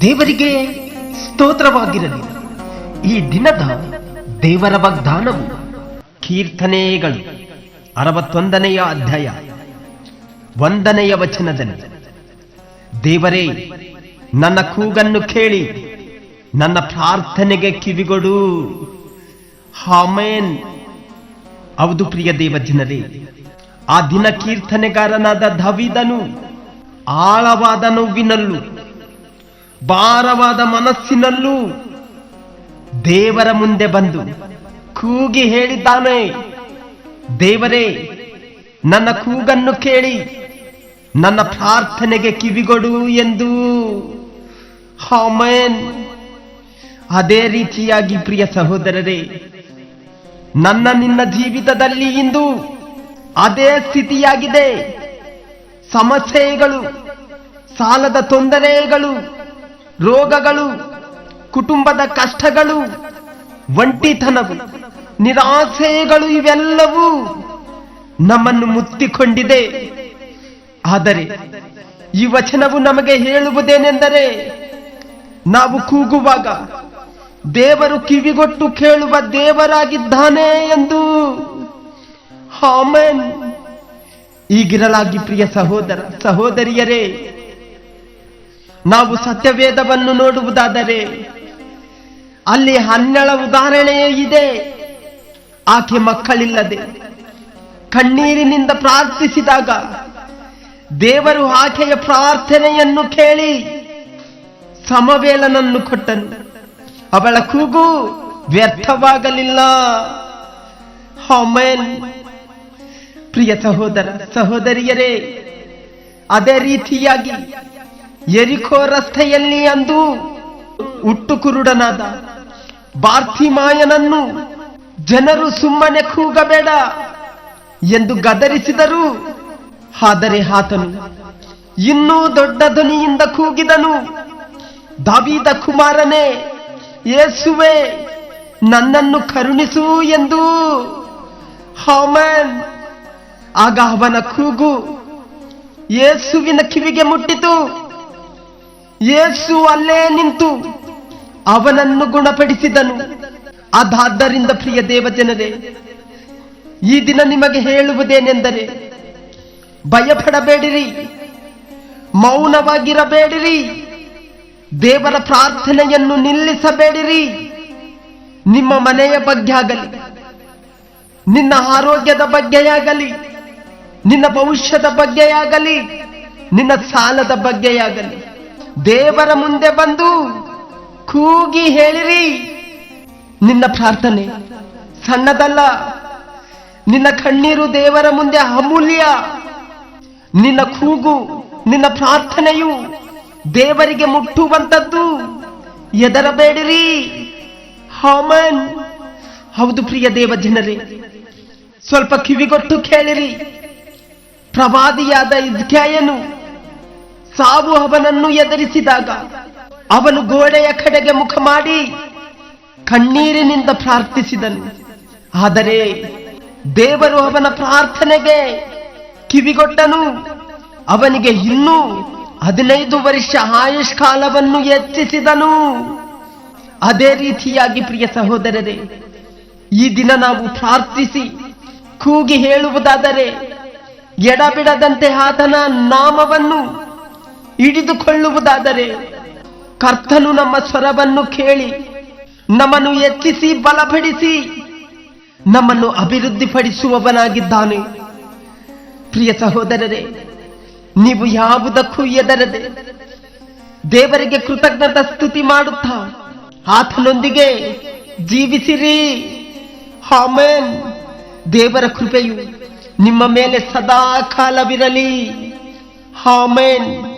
ದೇವರಿಗೆ ಸ್ತೋತ್ರವಾಗಿರಲಿ. ಈ ದಿನದ ದೇವರ ವಾಗ್ದಾನವು ಕೀರ್ತನೆಗಳು. ಅರವತ್ತೊಂದನೆಯ ಅಧ್ಯಾಯ. ಒಂದನೆಯ ವಚನದಲ್ಲಿ. ದೇವರೇ, ನನ್ನ ಕೂಗನ್ನು ಕೇಳಿ, ನನ್ನ ಪ್ರಾರ್ಥನೆಗೆ ಕಿವಿಗೊಡು. ಹಾಮೇನ್ ಹೌದು ಪ್ರಿಯ ದೇವ ಜನರೇ ಆ ದಿನ ಕೀರ್ತನೆಗಾರನಾದ ಧವಿದನು ಆಳವಾದ ನೋವಿನಲ್ಲೂ ಭಾರವಾದ ಮನಸ್ಸಿನಲ್ಲೂ ದೇವರ ಮುಂದೆ ಬಂದು ಕೂಗಿ ಹೇಳಿದ್ದಾನೆ, ದೇವರೇ, ನನ್ನ ಕೂಗನ್ನು ಕೇಳಿ, ನನ್ನ ಪ್ರಾರ್ಥನೆಗೆ ಕಿವಿಗೊಡು ಎಂದು. ಹಾಮೇನ್ ಅದೇ ರೀತಿಯಾಗಿ ಪ್ರಿಯ ಸಹೋದರರೇ ನನ್ನ ನಿನ್ನ ಜೀವಿತದಲ್ಲಿ ಇಂದು ಅದೇ ಸ್ಥಿತಿಯಾಗಿದೆ. ಸಮಸ್ಯೆಗಳು, ಸಾಲದ ತೊಂದರೆಗಳು, ರೋಗಗಳು, ಕುಟುಂಬದ ಕಷ್ಟಗಳು, ಒಂಟಿತನವು, ನಿರಾಸೆಗಳು ಇವೆಲ್ಲವೂ ನಮ್ಮನ್ನು ಮುತ್ತಿಕೊಂಡಿದೆ. ಆದರೆ ಈ ವಚನವು ನಮಗೆ ಹೇಳುವುದೇನೆಂದರೆ, ನಾವು ಕೂಗುವಾಗ ದೇವರು ಕಿವಿಗೊಟ್ಟು ಕೇಳುವ ದೇವರಾಗಿದ್ದಾನೆ ಎಂದು. ಹಾಮನ್ ಈಗಿರಲಾಗಿ ಪ್ರಿಯ ಸಹೋದರ, ಸಹೋದರಿಯರೇ, ನಾವು ಸತ್ಯವೇದವನ್ನು ನೋಡುವುದಾದರೆ, ಅಲ್ಲಿ ಹನ್ನೆಳ ಉದಾಹರಣೆಯೇ ಇದೆ. ಆಕೆ ಮಕ್ಕಳಿಲ್ಲದೆ ಕಣ್ಣೀರಿನಿಂದ ಪ್ರಾರ್ಥಿಸಿದಾಗ ದೇವರು ಆಕೆಯ ಪ್ರಾರ್ಥನೆಯನ್ನು ಕೇಳಿ ಸಮವೇಲನನ್ನು ಕೊಟ್ಟನು. ಅವಳ ಕೂಗು ವ್ಯರ್ಥವಾಗಲಿಲ್ಲ. ಪ್ರಿಯ ಸಹೋದರ, ಸಹೋದರಿಯರೇ, ಅದೇ ರೀತಿಯಾಗಿ ಎರಿಕೋ ರಸ್ತೆಯಲ್ಲಿ ಅಂದು ಹುಟ್ಟು ಕುರುಡನಾದ ಬಾರ್ತಿಮಾಯನನ್ನು ಜನರು ಸುಮ್ಮನೆ ಕೂಗಬೇಡ ಎಂದು ಗದರಿಸಿದರು. ಆದರೆ ಆತನು ಇನ್ನೂ ದೊಡ್ಡ ಧ್ವನಿಯಿಂದ ಕೂಗಿದನು. ದಾವಿದ ಕುಮಾರನೇ ಯೇಸುವೆ, ನನ್ನನ್ನು ಕರುಣಿಸು ಎಂದು. ಹಾಮನ್ ಆಗ ಅವನ ಕೂಗು ಯೇಸುವಿನ ಕಿವಿಗೆ ಮುಟ್ಟಿತು. ಯೇಸು ಅಲ್ಲೇ ನಿಂತು ಅವನನ್ನು ಗುಣಪಡಿಸಿದನು. ಅದಾದ್ದರಿಂದ ಪ್ರಿಯ ದೇವಜನರೇ, ಈ ದಿನ ನಿಮಗೆ ಹೇಳುವುದೇನೆಂದರೆ, ಭಯಪಡಬೇಡಿರಿ, ಮೌನವಾಗಿರಬೇಡಿರಿ. ದೇವರ ಪ್ರಾರ್ಥನೆಯನ್ನು ನಿಲ್ಲಿಸಬೇಡಿರಿ. ನಿಮ್ಮ ಮನೆಯ ಬಗ್ಗೆ ಆಗಲಿ, ನಿನ್ನ ಆರೋಗ್ಯದ ಬಗ್ಗೆಯಾಗಲಿ ನಿನ್ನ ಭವಿಷ್ಯದ ಬಗ್ಗೆಯಾಗಲಿ ನಿನ್ನ ಸಾಲದ ಬಗ್ಗೆಯಾಗಲಿ ದೇವರ ಮುಂದೆ ಬಂದು ಕೂಗಿ ಹೇಳಿರಿ. ನಿನ್ನ ಪ್ರಾರ್ಥನೆ ಸಣ್ಣದಲ್ಲ, ನಿನ್ನ ಕಣ್ಣೀರು ದೇವರ ಮುಂದೆ ಅಮೂಲ್ಯ, ನಿನ್ನ ಕೂಗು, ನಿನ್ನ ಪ್ರಾರ್ಥನೆಯು ದೇವರಿಗೆ ಮುಟ್ಟುವಂಥದ್ದು ಎದರಬೇಡಿರಿ? ಹಾಮನ್ ಹೌದು ಪ್ರಿಯ ದೇವ ಜನರೇ ಸ್ವಲ್ಪ ಕಿವಿಗೊಟ್ಟು ಕೇಳಿರಿ. ಪ್ರವಾದಿಯಾದ ಇದ್ಗಾಯನು ಸಾವು ಅವನನ್ನು ಎದುರಿಸಿದಾಗ ಅವನು ಗೋಡೆಯ ಕಡೆಗೆ ಮುಖ ಮಾಡಿ ಕಣ್ಣೀರಿನಿಂದ ಪ್ರಾರ್ಥಿಸಿದನು. ಆದರೆ ದೇವರು ಅವನ ಪ್ರಾರ್ಥನೆಗೆ ಕಿವಿಗೊಟ್ಟನು. ಅವನಿಗೆ ಇನ್ನೂ ಹದಿನೈದು ವರ್ಷ ಆಯುಷ್ ಕಾಲವನ್ನು ಹೆಚ್ಚಿಸಿದನು ಅದೇ ರೀತಿಯಾಗಿ ಪ್ರಿಯ ಸಹೋದರರೇ, ಈ ದಿನ ನಾವು ಪ್ರಾರ್ಥಿಸಿ ಕೂಗಿ ಹೇಳುವುದಾದರೆ, ಎಡಬಿಡದಂತೆ ಆತನ ನಾಮವನ್ನು ಹಿಡಿದುಕೊಳ್ಳುವುದಾದರೆ, ಕರ್ತನು ನಮ್ಮ ಸ್ವರವನ್ನು ಕೇಳಿ ನಮ್ಮನ್ನು ಹೆಚ್ಚಿಸಿ ಬಲಪಡಿಸಿ ನಮ್ಮನ್ನು ಅಭಿವೃದ್ಧಿಪಡಿಸುವವನಾಗಿದ್ದಾನೆ. ಪ್ರಿಯ ಸಹೋದರರೇ ನೀವು ಯಾವುದಕ್ಕೂ ಎದರದೆ ದೇವರಿಗೆ ಕೃತಜ್ಞತ ಸ್ತುತಿ ಮಾಡುತ್ತಾ ಆತನೊಂದಿಗೆ ಜೀವಿಸಿರಿ. ಆಮೆನ್. ದೇವರ ಕೃಪೆಯು ನಿಮ್ಮ ಮೇಲೆ ಸದಾ ಕಾಲವಿರಲಿ. ಆಮೆನ್.